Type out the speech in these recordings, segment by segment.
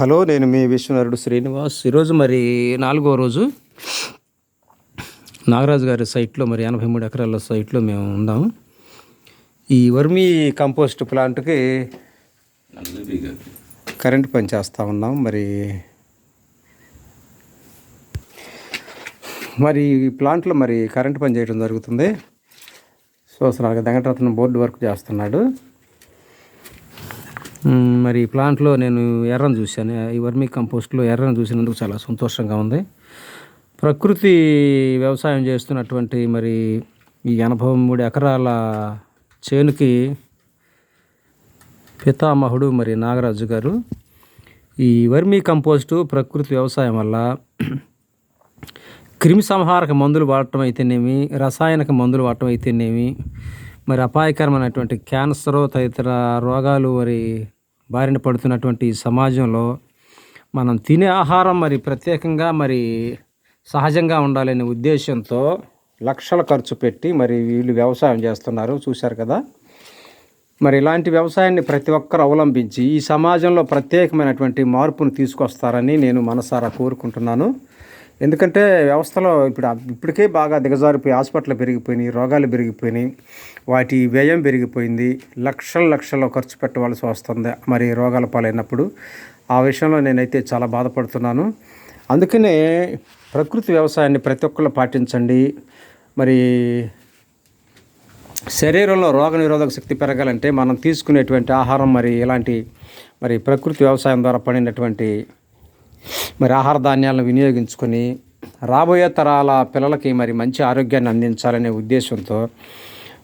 Hello నేను మీ విశ్వనరుడు శ్రీనివాస్. ఈరోజు మరి నాలుగో రోజు. నాగరాజు గారి సైట్లో మరి ఎనభై మూడు ఎకరాల సైట్లో మేము ఉన్నాము. ఈ వర్మీ కంపోస్ట్ ప్లాంట్కి కరెంట్ పని చేస్తూ ఉన్నాం. మరి మరి ఈ ప్లాంట్లో మరి కరెంట్ పని చేయడం జరుగుతుంది. సో అసలు వెంకటరత్నం బోర్డు వర్క్ చేస్తున్నాడు. మరి ప్లాంట్లో నేను ఎర్రను చూశాను. ఈ వర్మీ కంపోస్ట్లో ఎర్రను చూసినందుకు చాలా సంతోషంగా ఉంది. ప్రకృతి వ్యవసాయం చేస్తున్నటువంటి మరి ఈ ఎనభై మూడు ఎకరాల చేనుకి పితామహుడు మరి నాగరాజు గారు ఈ వర్మీ కంపోస్టు ప్రకృతి వ్యవసాయం వల్ల క్రిమి సంహారక మందులు వాడటం అయితేనేమి రసాయనిక మందులు వాడటం అయితేనేమి మరి అపాయకరమైనటువంటి క్యాన్సర్ తదితర రోగాలు మరి బారిన పడుతున్నటువంటి ఈ సమాజంలో మనం తినే ఆహారం మరి ప్రత్యేకంగా మరి సహజంగా ఉండాలనే ఉద్దేశంతో లక్షల ఖర్చు పెట్టి మరి వీళ్ళు వ్యవసాయం చేస్తున్నారు. చూశారు కదా? మరి ఇలాంటి వ్యవసాయాన్ని ప్రతి ఒక్కరు అవలంబించి ఈ సమాజంలో ప్రత్యేకమైనటువంటి మార్పును తీసుకొస్తారని నేను మనసారా కోరుకుంటున్నాను. ఎందుకంటే వ్యవస్థలో ఇప్పుడు ఇప్పటికే బాగా దిగజారిపోయి హాస్పిటల్ పెరిగిపోయినాయి రోగాలు పెరిగిపోయినాయి వాటి వ్యయం పెరిగిపోయింది లక్షల లక్షల్లో ఖర్చు పెట్టవలసి వస్తుంది మరి రోగాల పాలైనప్పుడు. ఆ విషయంలో నేనైతే చాలా బాధపడుతున్నాను. అందుకనే ప్రకృతి వ్యవసాయాన్ని ప్రతి ఒక్కళ్ళు పాటించండి. మరి శరీరంలో రోగ నిరోధక శక్తి పెరగాలంటే మనం తీసుకునేటువంటి ఆహారం మరి ఇలాంటి మరి ప్రకృతి వ్యవసాయం ద్వారా పడినటువంటి మరి ఆహార ధాన్యాలను వినియోగించుకొని రాబోయే తరాల పిల్లలకి మరి మంచి ఆరోగ్యాన్ని అందించాలనే ఉద్దేశంతో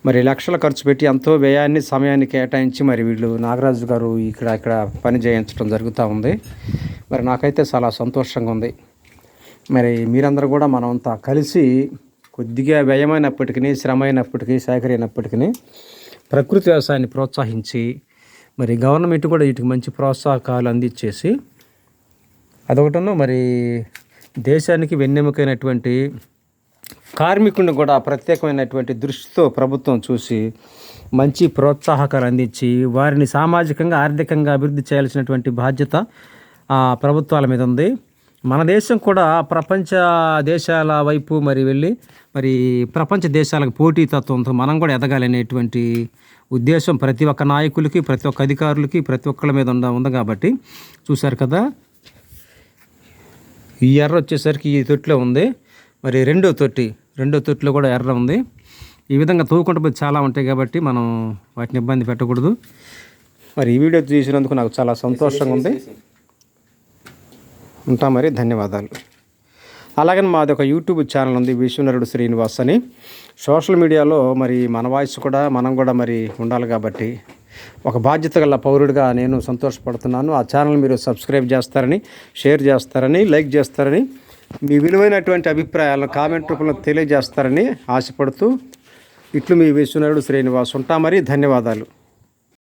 మరి లక్షలు ఖర్చు పెట్టి ఎంతో వ్యయాన్ని సమయాన్ని కేటాయించి మరి వీళ్ళు నాగరాజు గారు ఇక్కడ ఇక్కడ పని చేయించడం జరుగుతూ ఉంది. మరి నాకైతే చాలా సంతోషంగా ఉంది. మరి మీరందరూ కూడా మనమంతా కలిసి కొద్దిగా వ్యయమైనప్పటికీ శ్రమ అయినప్పటికీ సేకరైనప్పటికీ ప్రకృతి వ్యవసాయాన్ని ప్రోత్సహించి మరి గవర్నమెంట్ కూడా వీటికి మంచి ప్రోత్సాహకాలు అందించేసి అదొకటను మరి దేశానికి వెన్నెముకైనటువంటి కార్మికుడిని కూడా ప్రత్యేకమైనటువంటి దృష్టితో ప్రభుత్వం చూసి మంచి ప్రోత్సాహకాలు అందించి వారిని సామాజికంగా ఆర్థికంగా అభివృద్ధి చేయాల్సినటువంటి బాధ్యత ప్రభుత్వాల మీద ఉంది. మన దేశం కూడా ప్రపంచ దేశాల వైపు మరి వెళ్ళి మరి ప్రపంచ దేశాలకు పోటీతత్వంతో మనం కూడా ఎదగాలనేటువంటి ఉద్దేశం ప్రతి ఒక్క నాయకులకి ప్రతి ఒక్క అధికారులకి ప్రతి ఒక్కళ్ళ మీద ఉండ ఉంది కాబట్టి చూశారు కదా. ఈ ఎర్ర వచ్చేసరికి ఈ తొట్టిలో ఉంది. మరి రెండో తొట్టి రెండో తొట్టిలో కూడా ఎర్ర ఉంది. ఈ విధంగా తవ్వుకుంటూ చాలా ఉంటాయి కాబట్టి మనం వాటిని ఇబ్బంది పెట్టకూడదు. మరి ఈ వీడియో చూసినందుకు నాకు చాలా సంతోషంగా ఉంది. ఉంటా మరి ధన్యవాదాలు. అలాగని మాది ఒక యూట్యూబ్ ఛానల్ ఉంది విశ్వనరుడు శ్రీనివాస్ అని. సోషల్ మీడియాలో మరి మన వాయిస్ కూడా మనం కూడా మరి ఉండాలి కాబట్టి ఒక బాధ్యత గల పౌరుడిగా నేను సంతోషపడుతున్నాను. ఆ ఛానల్ మీరు సబ్స్క్రైబ్ చేస్తారని షేర్ చేస్తారని లైక్ చేస్తారని మీ విలువైనటువంటి అభిప్రాయాలను కామెంట్ రూపంలో తెలియజేస్తారని ఆశపడుతూ ఇట్లు మీ విశ్వనరుడు శ్రీనివాస్ ఉంటా మరి. ధన్యవాదాలు.